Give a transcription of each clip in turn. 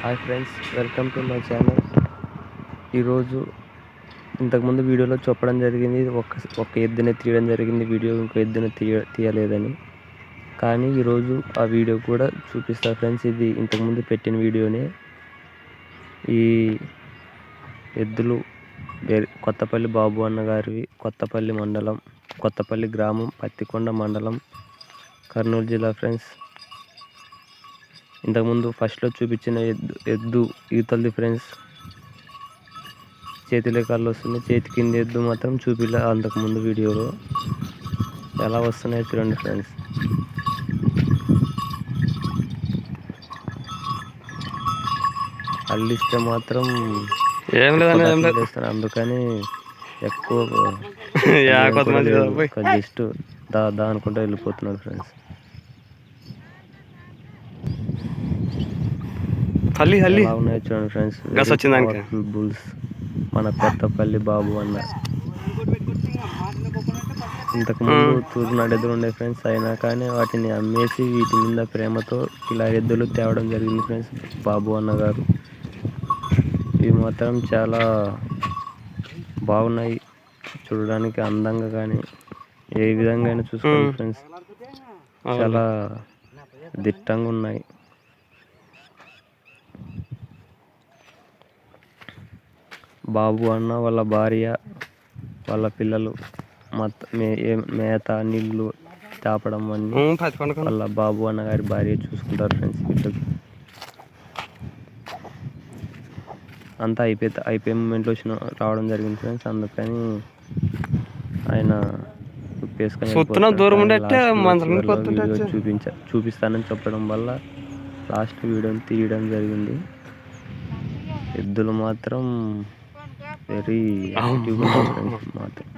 Hi friends welcome to my channel. ఈరోజు ఇంతకుముందు వీడియోలో చెప్పడం జరిగింది ఒక ఒక ఎద్దునే తీయడం జరిగింది వీడియో ఇంకో ఎద్దునే తీయ తీయలేదని. కానీ ఈరోజు ఆ వీడియో కూడా చూపిస్తా ఫ్రెండ్స్ ఇది ఇంతకుముందు పెట్టిన వీడియోనే. ఈ ఎద్దులు కొత్తపల్లి బాబు అన్న గారివి కొత్తపల్లి మండలం కొత్తపల్లి గ్రామం పత్తికొండ మండలం కర్నూలు జిల్లా ఫ్రెండ్స్. ఇంతకుముందు ఫస్ట్లో చూపించిన ఎద్దు ఎద్దు ఈతలది ఫ్రెండ్స్ చేతిలో కాళ్ళు వస్తుంది చేతి కింద ఎద్దు మాత్రం చూపిలే అంతకుముందు వీడియోలో. ఎలా వస్తున్నాయో చూడండి ఫ్రెండ్స్ అల్లిస్తే మాత్రం ఏం లేదండి అందుకని ఎక్కువ. జస్ట్ దా దా అనుకుంటూ వెళ్ళిపోతున్నాడు ఫ్రెండ్స్ హల్లి ఉన్నాయో చూడండి ఫ్రెండ్స్ గస్ వచ్చింది దానికి. బుల్స్ మన కొత్తపల్లి బాబు అన్న. ఇంతకు ముందు తూర్నాడు ఎద్దులు ఉండే ఫ్రెండ్స్ అయినా కానీ వాటిని అమ్మేసి వీటి మీద ప్రేమతో ఇలా ఎద్దులు తేవడం జరిగింది ఫ్రెండ్స్ బాబు అన్న గారు. ఇవి మాత్రం చాలా బాగున్నాయి. చూడడానికి అందంగా కానీ ఏ విధంగా అయినా చూసుకోండి. ఫ్రెండ్స్. చాలా దిట్టంగా ఉన్నాయి. బాబు అన్న వాళ్ళ భార్య వాళ్ళ పిల్లలు మత మే ఏ- మేత నీళ్ళు తాపడం అన్నీ వాళ్ళ బాబు అన్న గారి భార్య చూసుకుంటారు ఫ్రెండ్స్ వీళ్ళకి అంతా అయిపోయి అయిపోయే మూమెంట్లో వచ్చిన రావడం జరిగింది ఫ్రెండ్స్ అందుకని ఆయన. చూపించ చూపిస్తానని చెప్పడం వల్ల లాస్ట్ వీడియోని తీయడం జరిగింది. ఎద్దులు మాత్రం వెరీ యాక్టివ్ మాత్రం ఏం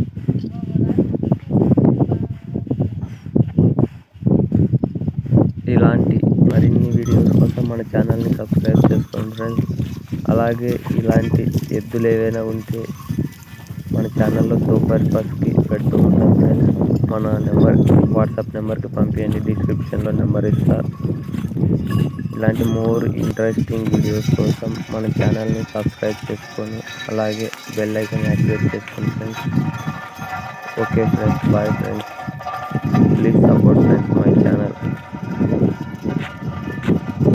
మరిన్ని వీడియోస్ కోసం మన ఛానల్ని సబ్స్క్రైబ్ చేసుకోండి ఫ్రెండ్స్. అలాగే ఇలాంటి ఎద్దులు ఏవైనా ఉంటే మన ఛానల్లో సూపర్ ఫస్ట్కి పెడుతూ ఉంటాం ఫ్రెండ్స్. మన నెంబర్ వాట్సాప్ నెంబర్కి పంపించండి డిస్క్రిప్షన్లో నెంబర్ ఇస్తా ఇలాంటి మోర్ ఇంట్రెస్టింగ్ వీడియోస్ కోసం మన ఛానల్ని సబ్స్క్రైబ్ చేసుకొని అలాగే బెల్ ఐకన్ యాక్టివేట్ చేసుకోండి friends. Okay friends bye friends. Please